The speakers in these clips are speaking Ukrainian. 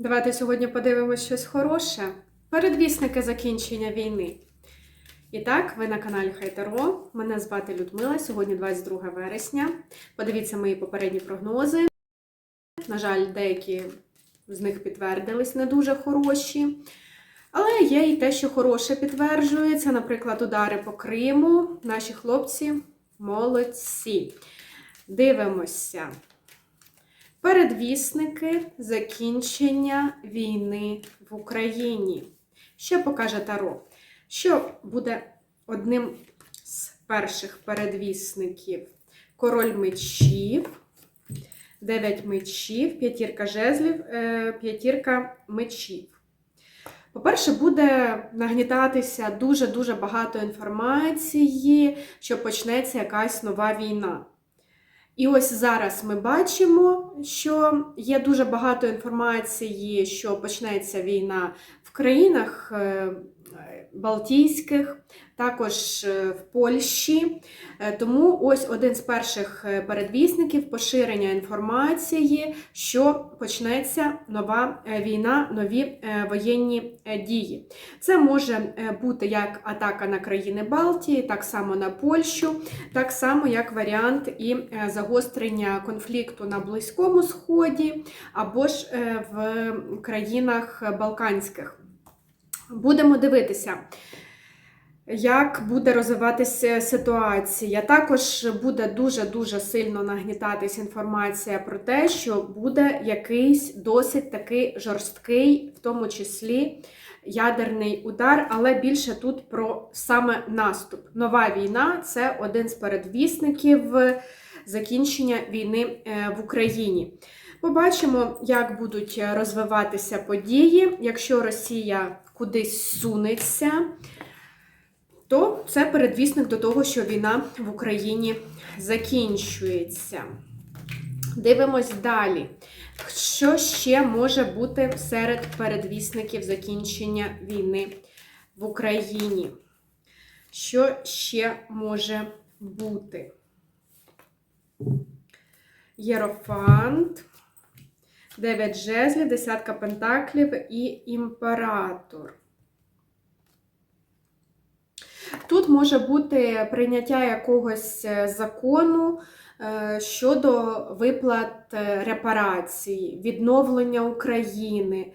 Давайте сьогодні подивимось щось хороше. Передвісники закінчення війни. І так, ви на каналі Хайтеро. Мене звати Людмила. Сьогодні 22 вересня. Подивіться мої попередні прогнози. На жаль, деякі з них підтвердились не дуже хороші. Але є і те, що хороше підтверджується. Наприклад, удари по Криму. Наші хлопці молодці. Дивимося. Передвісники закінчення війни в Україні. Що покаже Таро? Що буде одним з перших передвісників? Король мечів, 9 мечів, п'ятірка жезлів, е, п'ятірка мечів. По-перше, буде нагнітатися дуже-дуже багато інформації, що почнеться якась нова війна. І ось зараз ми бачимо, що є дуже багато інформації, що почнеться війна в країнах е, Балтійських, також е, в Польщі. Е, Тому ось один з перших е, передвісників поширення інформації, що почнеться нова війна, нові воєнні дії. Це може бути як атака на країни Балтії, так само на Польщу, так само як варіант і загострення конфлікту на Близькому Сході або ж в країнах Балканських. Будемо дивитися. Як буде розвиватися ситуація? Також буде дуже-дуже сильно нагнітатись інформація про те, що буде якийсь досить такий жорсткий, в тому числі ядерний удар, але більше тут про саме наступ. Нова війна це один з передвісників закінчення війни е, в Україні. Побачимо, як будуть розвиватися події. Якщо Росія кудись сунеться, то це передвісник до того, що війна в Україні закінчується. Дивимось далі. Що ще може бути серед передвісників закінчення війни в Україні? Що ще може бути? Єрофант, 9 жезлів, десятка пентаклів і імператор. Тут може бути прийняття якогось е, закону е, щодо виплат е, репарацій, відновлення України,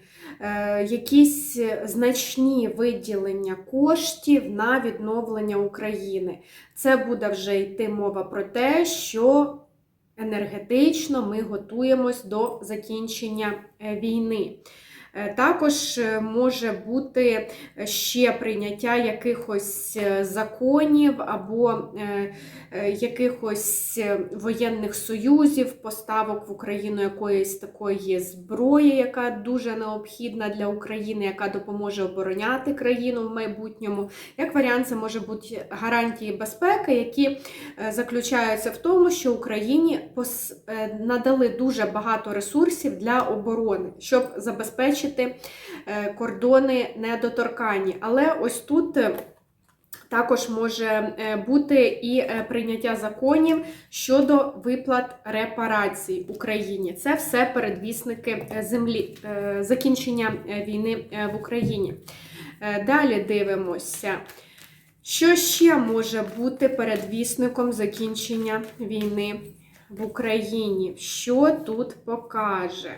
якісь значні виділення коштів на відновлення України. Це буде вже йти мова про те, що енергетично ми готуємось до закінчення е, війни. Е, Також е, може бути ще прийняття якихось е, законів або е, е, якихось е, воєнних союзів, поставок в Україну якоїсь такої зброї, яка дуже необхідна для України, яка допоможе обороняти країну в майбутньому. Як варіант, це може бути гарантії безпеки, які е, заключаються в тому, що Україні е, надали дуже багато ресурсів для оборони, щоб забезпечити е, кордони недоторканні. Але ось тут. е, Також може е, бути і прийняття законів щодо виплат репарацій Україні. Це все передвісники землі, закінчення війни в Україні. Далі дивимося. Що ще може бути передвісником закінчення війни в Україні? Що тут покаже?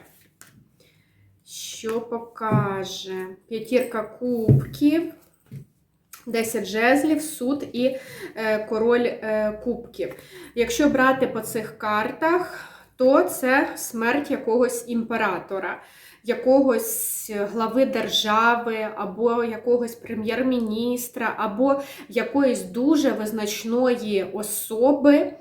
Що покаже? П'ятірка кубків, 10 жезлів, суд і е, король е, кубків. Якщо брати по цих картах, то це смерть якогось імператора, якогось глави держави, або якогось прем'єр-міністра, або якоїсь дуже визначної особи.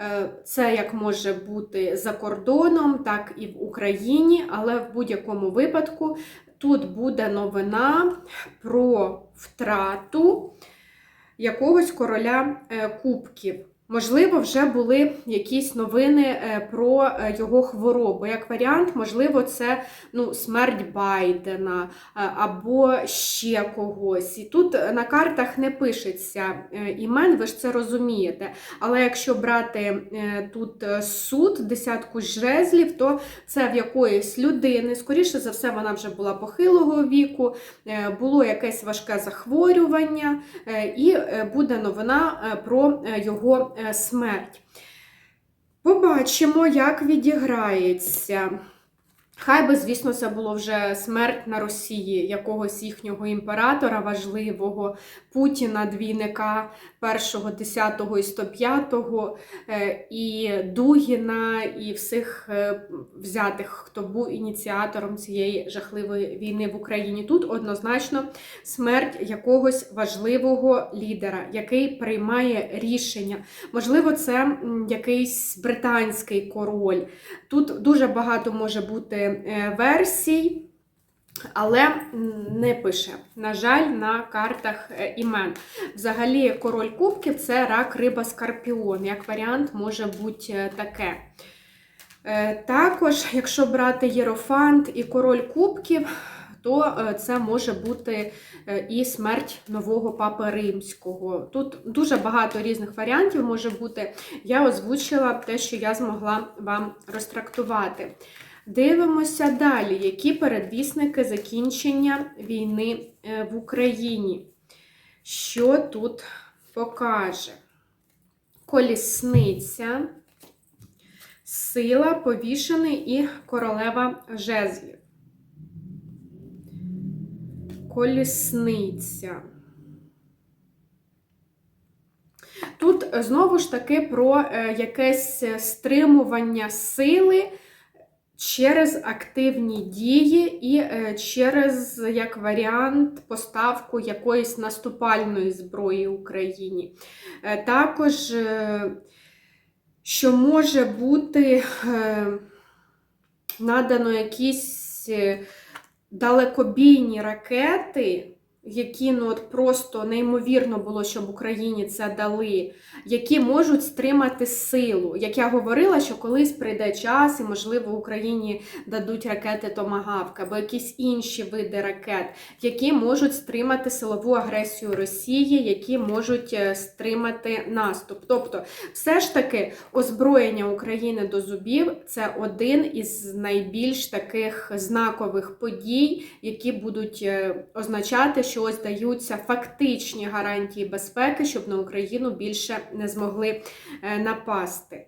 Е, Це як може бути за кордоном, так і в Україні, але в будь-якому випадку тут буде новина про втрату якогось короля е, кубків. Можливо, вже були якісь новини е, про е, його хворобу. Як варіант, можливо, це ну, смерть Байдена е, або ще когось. І тут на картах не пишеться імен, ви ж це розумієте. Але якщо брати тут суд, десятку жезлів, то це в якоїсь людини, скоріше за все, вона вже була похилого віку, було якесь важке захворювання, і буде новина про його смерть. Побачимо, як відіграється. Хай би, звісно, це було вже смерть на Росії, якогось їхнього імператора важливого, Путіна, двійника першого, 10 і 105, е, і Дугіна, і всіх е, взятих, хто був ініціатором цієї жахливої війни в Україні. Тут однозначно смерть якогось важливого лідера, який приймає рішення. Можливо, це якийсь британський король. Тут дуже багато може бути версій але не пише, на жаль, на картах е, імен. Взагалі, король кубків це рак, риба, скорпіон. Як варіант, може бути е, таке. Е, також, якщо брати Єрофант і король кубків, то це може бути і смерть нового папи римського. Тут дуже багато різних варіантів може бути. Я озвучила те, що я змогла вам розтрактувати. Дивимося далі, які передвісники закінчення війни е, в Україні. Що тут покаже? Колісниця, сила, повішений і королева жезлів. Колісниця. Тут знову ж таки про е, якесь стримування сили через активні дії і е, через як варіант поставку якоїсь наступальної зброї Україні. Е, також, е, що може бути надано якісь далекобійні ракети які ну от просто неймовірно було, щоб Україні це дали, які можуть стримати силу. Як я говорила, що колись прийде час, і, можливо, Україні дадуть ракети Томагавка або якісь інші види ракет, які можуть стримати силову агресію Росії, які можуть е, стримати наступ. Тобто, все ж таки, озброєння України до зубів це один із найбільш таких знакових подій, які будуть е, означати, що ось даються фактичні гарантії безпеки, щоб на Україну більше не змогли е, напасти.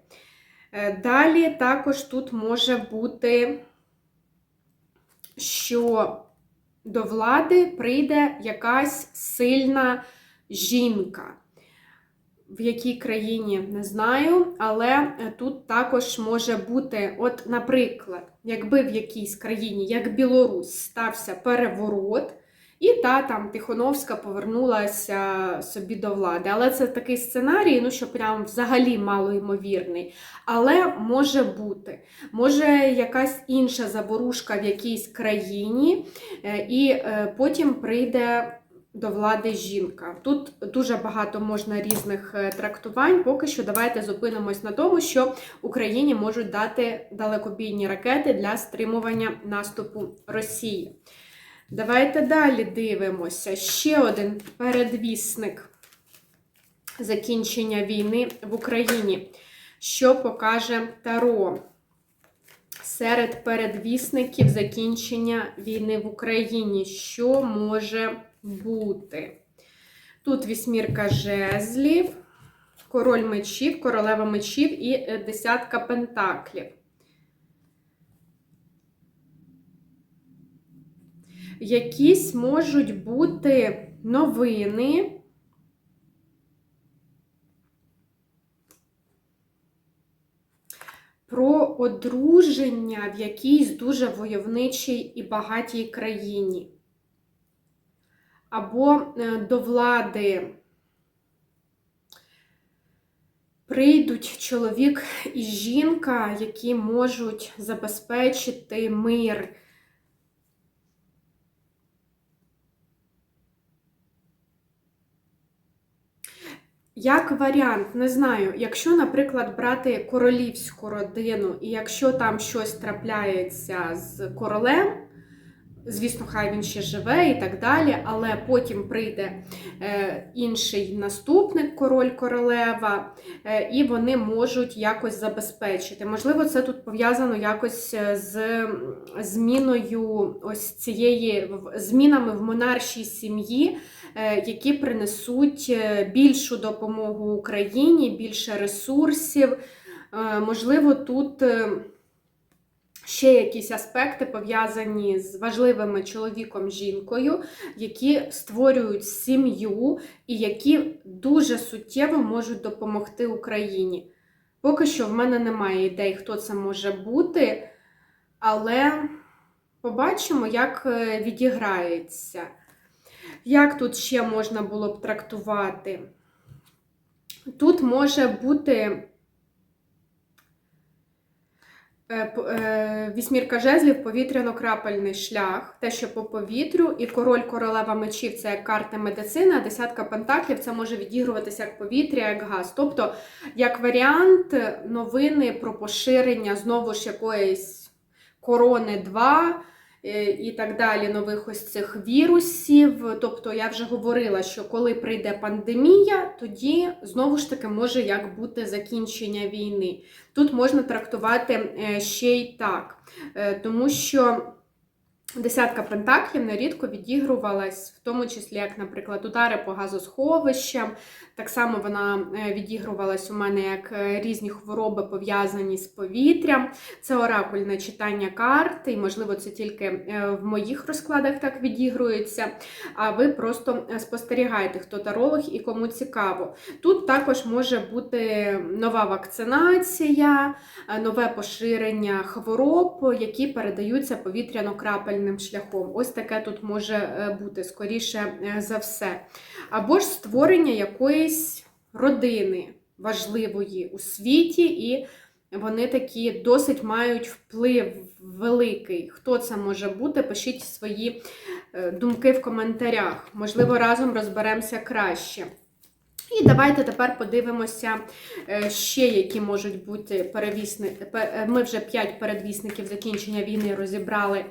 Е, далі також тут може бути, що до влади прийде якась сильна жінка. В якій країні не знаю, але е, тут також може бути, от, наприклад, якби в якійсь країні, як Білорусь, стався переворот, і та там Тихоновська повернулася собі до влади. Але це такий сценарій, ну що прям взагалі мало ймовірний. Але може бути. Може якась інша заворушка в якійсь країні, е, і е, потім прийде. До влади жінка. Тут дуже багато можна різних е, трактувань. Поки що давайте зупинимось на тому, що Україні можуть дати далекобійні ракети для стримування наступу Росії. Давайте далі дивимося. Ще один передвісник закінчення війни в Україні. Що покаже Таро? Серед передвісників закінчення війни в Україні. Що може бути? Тут вісьмірка жезлів, король мечів, королева мечів і десятка пентаклів. Якісь можуть бути новини. Про одруження в якійсь дуже войовничій і багатій країні. Або е, до влади прийдуть чоловік і жінка, які можуть забезпечити мир Як варіант, не знаю, якщо, наприклад, брати королівську родину, і якщо там щось трапляється з королем, звісно, хай він ще живе і так далі, але потім прийде е, інший наступник, король королева, е, і вони можуть якось забезпечити. Можливо, це тут пов'язано якось е, з зміною ось цієї змінами в монаршій сім'ї, які принесуть більшу допомогу Україні, більше ресурсів. Можливо, тут. Ще якісь аспекти пов'язані з важливими чоловіком жінкою, які створюють сім'ю і які дуже суттєво можуть допомогти Україні. Поки що в мене немає ідей, хто це може бути, але побачимо, як е, відіграється. Як тут ще можна було б трактувати? Тут може бути Вісьмірка жезлів, повітряно-крапельний шлях, те, що по повітрю, і король королева мечів це як карта медицини, а десятка пентаклів це може відігруватися як повітря, як газ. Тобто, як варіант, новини про поширення знову ж якоїсь корони 2 е, і так далі, нових ось цих вірусів. Тобто, я вже говорила, що коли прийде пандемія, тоді знову ж таки може як бути закінчення війни. Тут можна трактувати е, ще й так, Е, тому що десятка пентаклів нерідко відігрувалась, в тому числі, як, наприклад, удари по газосховищам. Так само вона е, відігрувалась у мене як е, різні хвороби пов'язані з повітрям. Це оракульне читання карт, і, можливо, це тільки е, в моїх розкладах так відігрується. А ви просто е, спостерігайте, хто таролог і кому цікаво. Тут також може бути нова вакцинація, нове поширення хвороб, які передаються повітряно-крапельним шляхом. Ось таке тут може бути скоріше за все. Або ж створення якоїсь родини важливої у світі, і вони такі досить мають вплив великий. Хто це може бути? Пишіть свої е, думки в коментарях. Можливо, разом розберемося краще. І давайте тепер подивимося е, ще, які можуть бути перевісники. Ми вже 5 передвісників закінчення війни розібрали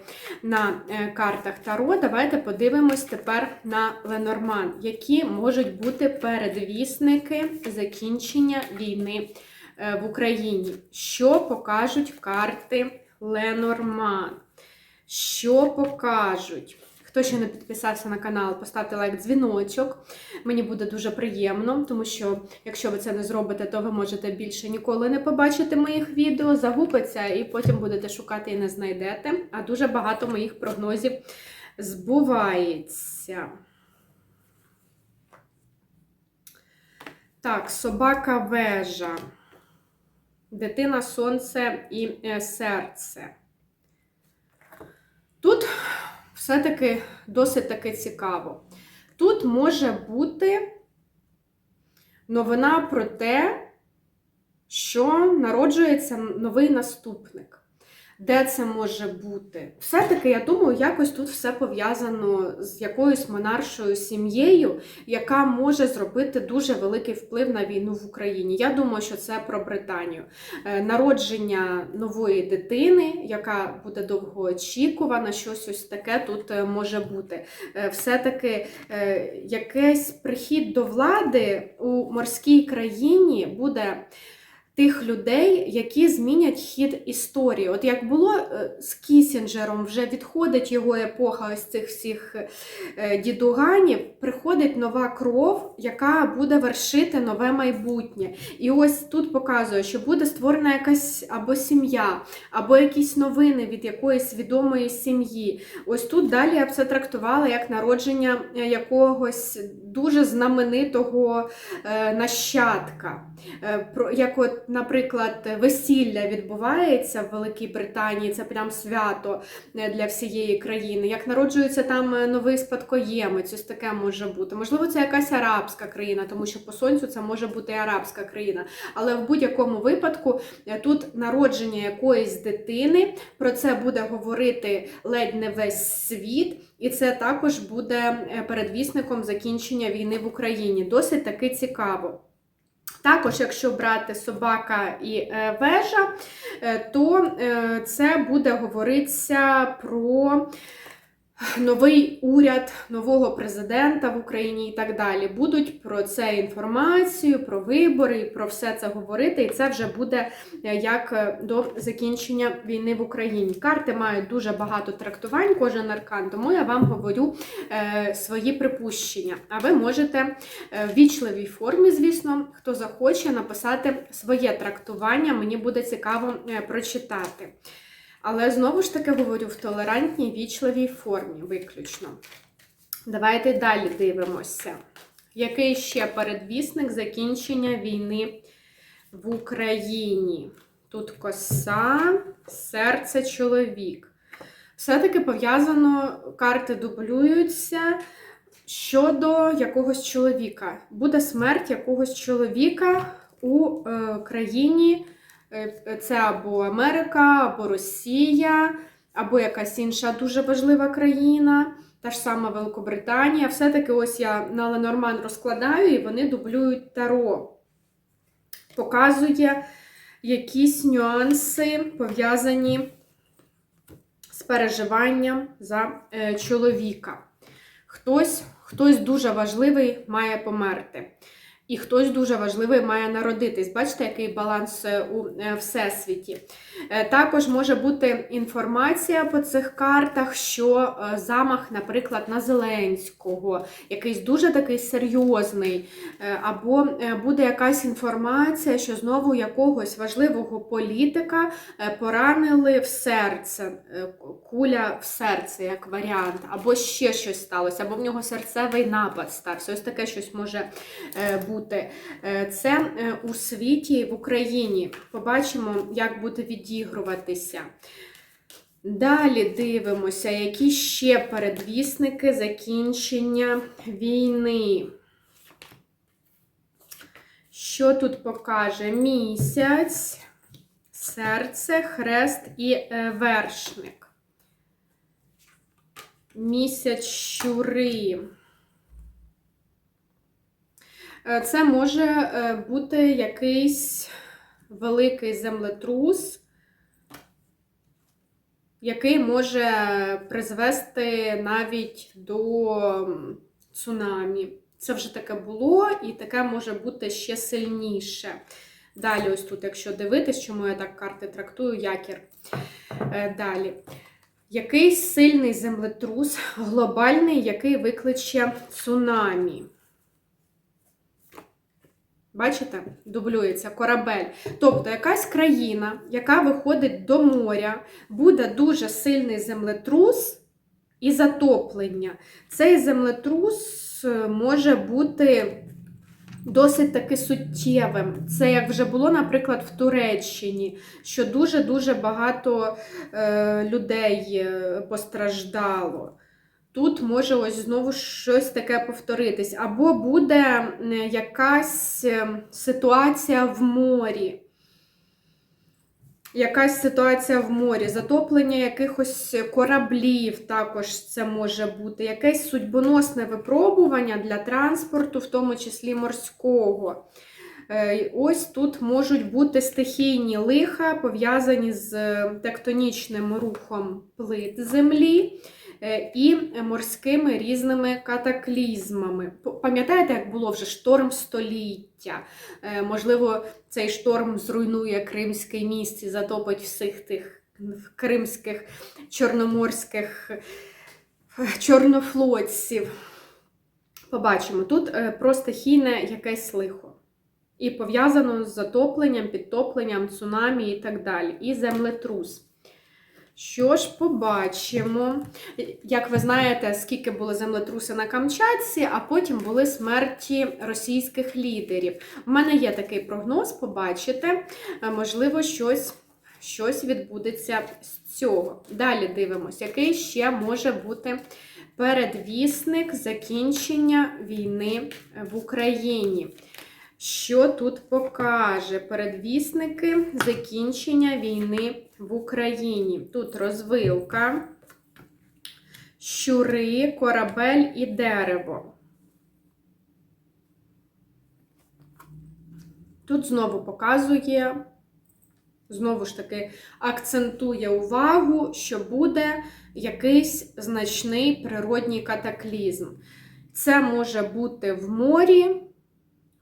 на е, картах Таро. Давайте подивимось тепер на Ленорман, які можуть бути передвісники закінчення війни е, в Україні. Що покажуть карти Ленорман? Що покажуть? Хто ще не підписався на канал, поставте лайк, дзвіночок. Мені буде дуже приємно, тому що якщо ви це не зробите, то ви можете більше ніколи не побачити моїх відео, загубиться і потім будете шукати і не знайдете. А дуже багато моїх прогнозів збувається. Так, собака вежа, дитина, сонце і е, серце. Тут все-таки досить таки цікаво. Тут може бути новина про те, що народжується новий наступник. Де це може бути? Все-таки, я думаю, якось тут все пов'язано з якоюсь монаршою сім'єю, яка може зробити дуже великий вплив на війну в Україні. Я думаю, що це про Британію. Е, Народження нової дитини, яка буде довгоочікувана, щось ось таке тут е, може бути. Е, Все-таки якийсь прихід до влади у морській країні буде тих людей, які змінять хід історії. От як було е, з Кісінджером, вже відходить його епоха ось цих всіх е, дідуганів, приходить нова кров, яка буде вершити нове майбутнє. І ось тут показує, що буде створена якась або сім'я, або якісь новини від якоїсь відомої сім'ї. Ось тут далі я б це трактувала як народження е, якогось дуже знаменитого е, нащадка. Е, як от, наприклад, весілля відбувається в Великій Британії, це прям свято е, для всієї країни. Як народжується там новий спадкоємець, ось таке може бути. Можливо, це якась арабська країна, тому що по сонцю це може бути і арабська країна. Але в будь-якому випадку тут народження якоїсь дитини, про це буде говорити ледь не весь світ. І це також буде е, передвісником закінчення війни в Україні. Досить таки цікаво. Також, якщо брати собака і е, вежа, е, то це буде говоритися про новий уряд нового президента в Україні і так далі. Будуть про це інформацію, про вибори, про все це говорити, і це вже буде е, як е, до закінчення війни в Україні. Карти мають дуже багато трактувань, кожен аркан, тому я вам говорю е, свої припущення. А ви можете в вічливій формі, звісно, хто захоче написати своє трактування. Мені буде цікаво прочитати. Але знову ж таки говорю в толерантній вічливій формі, виключно. Давайте далі дивимося. Який ще передвісник закінчення війни в Україні? Тут коса, серце, чоловік. Все-таки пов'язано, карти дублюються щодо якогось чоловіка. Буде смерть якогось чоловіка у е, країні. Е, Це або Америка, або Росія, або якась інша дуже важлива країна, та ж сама Великобританія. Все-таки ось я на Ленорман розкладаю, і вони дублюють таро. Показує якісь нюанси, пов'язані з переживанням за е, чоловіка. Хтось, хтось дуже важливий має померти. І хтось дуже важливий має народитись. Бачите, який баланс е, у е, всесвіті. Е, Також може бути інформація по цих картах, що замах, наприклад, на Зеленського, якийсь дуже такий серйозний, або буде якась інформація, що знову якогось важливого політика поранили в серце, куля в серце, як варіант, або ще щось сталося, або в нього серцевий напад стався. Ось таке щось може е, бути. Е, Це е, у світі в Україні. Побачимо, як буде відігруватися. Далі дивимося, які ще передвісники закінчення війни. Що тут покаже? Місяць, серце, хрест і е, вершник. Місяць щури. Е, Це може е, бути якийсь великий землетрус, який може призвести навіть до цунамі. Це вже таке було, і таке може бути ще сильніше. Далі, ось тут, якщо дивитись, чому я так карти трактую, якір. Е, Далі. Якийсь сильний землетрус, глобальний, який викличе цунамі. Бачите, дублюється корабель. Тобто якась країна, яка виходить до моря, буде дуже сильний землетрус і затоплення. Цей землетрус е, може бути досить таки суттєвим. Це як вже було, наприклад, в Туреччині, що дуже-дуже багато е, людей е, постраждало. Тут може ось знову щось таке повторитись. Або буде якась е, ситуація в морі. Якась ситуація в морі, затоплення якихось кораблів також це може бути, якесь судьбоносне випробування для транспорту, в тому числі морського. Е, Ось тут можуть бути стихійні лиха, пов'язані з тектонічним рухом плит землі і морськими різними катаклізмами. Пам'ятаєте, як було вже шторм століття? Е, Можливо, цей шторм зруйнує Кримський міст і затопить всіх тих кримських чорноморських е, чорнофлотців. Побачимо, тут е, про стихійне якесь лихо. І пов'язано з затопленням, підтопленням, цунамі і так далі. І землетрус. Що ж побачимо? Як ви знаєте, скільки було землетруси на Камчатці, а потім були смерті російських лідерів. У мене є такий прогноз, побачите, Е, можливо, щось, щось відбудеться з цього. Далі дивимося, який ще може бути передвісник закінчення війни в Україні. Що тут покаже? Передвісники закінчення війни в Україні. Тут розвилка, щури, корабель і дерево. тут знову показує, знову ж таки, акцентує увагу, що буде якийсь значний природній катаклізм. Це може бути в морі,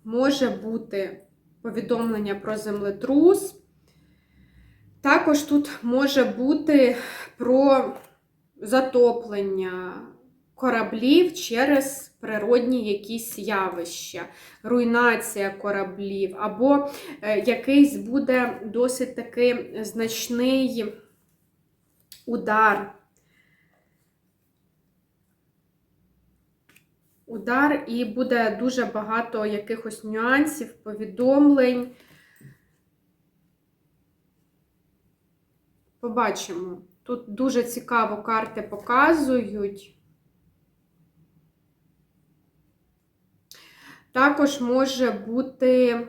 може бути повідомлення про землетрус. Також тут може бути про затоплення кораблів через природні якісь явища, руйнація кораблів, або е, якийсь буде досить таки значний удар. Удар, і буде дуже багато якихось нюансів, повідомлень. Побачимо. Тут дуже цікаво карти показують. Також може бути,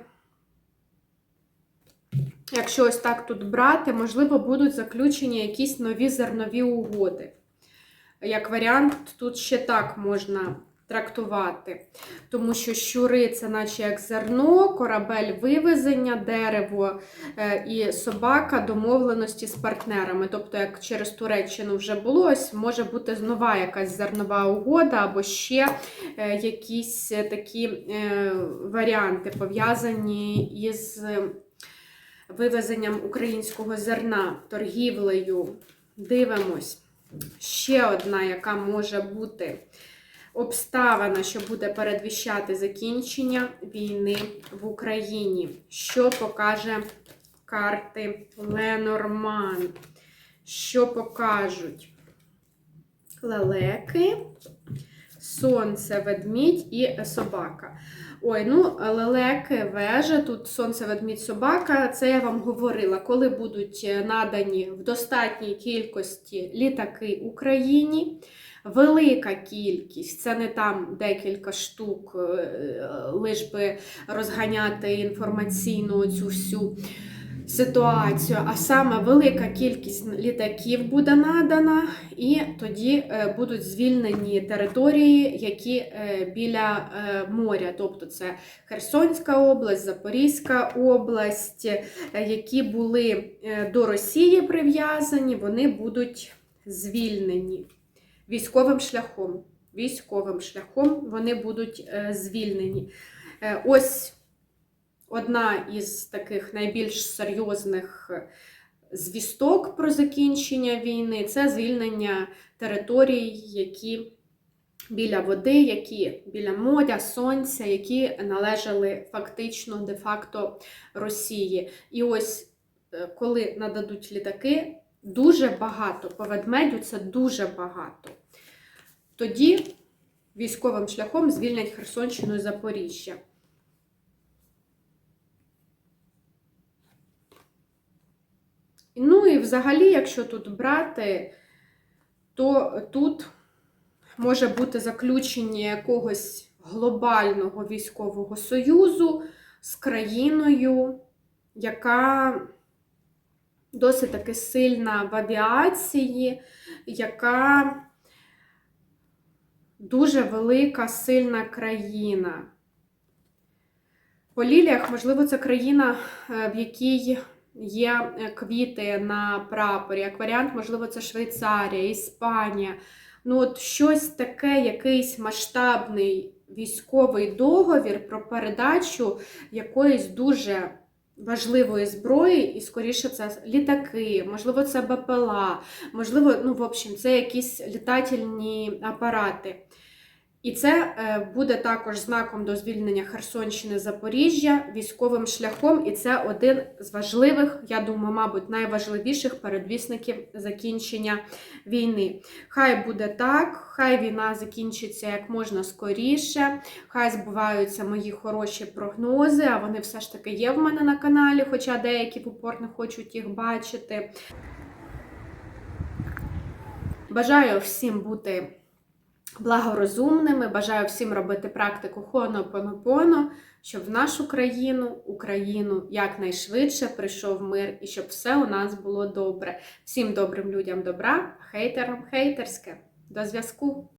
якщо ось так тут брати, можливо, будуть заключені якісь нові зернові угоди. Як варіант, тут ще так можна трактувати. Тому що щури це наче як зерно, корабель вивезення, дерево е, і собака домовленості з партнерами. Тобто, як через Туреччину вже було, ось може бути нова якась зернова угода, або ще е, якісь такі е, варіанти пов'язані із вивезенням українського зерна, торгівлею. Дивимось. Ще одна, яка може бути обставина, що буде передвіщати закінчення війни в Україні. Що покаже карти Ленорман? Що покажуть лелеки, сонце, ведмідь і собака. Ой, ну, лелеки, вежа, тут сонце, ведмідь, собака. Це я вам говорила, коли будуть надані в достатній кількості літаки Україні. Велика кількість, це не там декілька штук, е, лиш би розганяти інформаційну цю всю ситуацію, а саме велика кількість літаків буде надана, і тоді е, будуть звільнені території, які е, біля моря, тобто це Херсонська область, Запорізька область, які були до Росії прив'язані, вони будуть звільнені військовим шляхом. Військовим шляхом вони будуть е, звільнені. Е, ось одна із таких найбільш серйозних е, звісток про закінчення війни це звільнення територій, які біля води, які біля моря, сонця, які належали фактично де-факто Росії. І ось коли нададуть літаки, дуже багато. По ведмедю це дуже багато. Тоді військовим шляхом звільнять Херсонщину і Запоріжжя. Ну і взагалі, якщо тут брати, то тут може бути заключення якогось глобального військового союзу з країною, яка досить таки сильна в авіації, яка дуже велика, сильна країна. По ліліях, можливо, це країна, е, в якій є е, квіти на прапорі. Як варіант, можливо, це Швейцарія, Іспанія. Ну, от щось таке, якийсь масштабний військовий договір про передачу якоїсь дуже важливої зброї, і, скоріше, це літаки, можливо, це БПЛА, можливо, ну, в общем, це якісь літательні апарати. І це е, буде також знаком до звільнення Херсонщини Запоріжжя військовим шляхом, і це один з важливих, я думаю, мабуть, найважливіших передвісників закінчення війни. Хай буде так, хай війна закінчиться як можна скоріше, хай збуваються мої хороші прогнози, а вони все ж таки є в мене на каналі, хоча деякі в упор не хочуть їх бачити. Бажаю всім бути благорозумними. Бажаю всім робити практику Хонопонопоно, щоб в нашу країну, Україну якнайшвидше прийшов мир і щоб все у нас було добре. Всім добрим людям добра, хейтерам хейтерське. До зв'язку!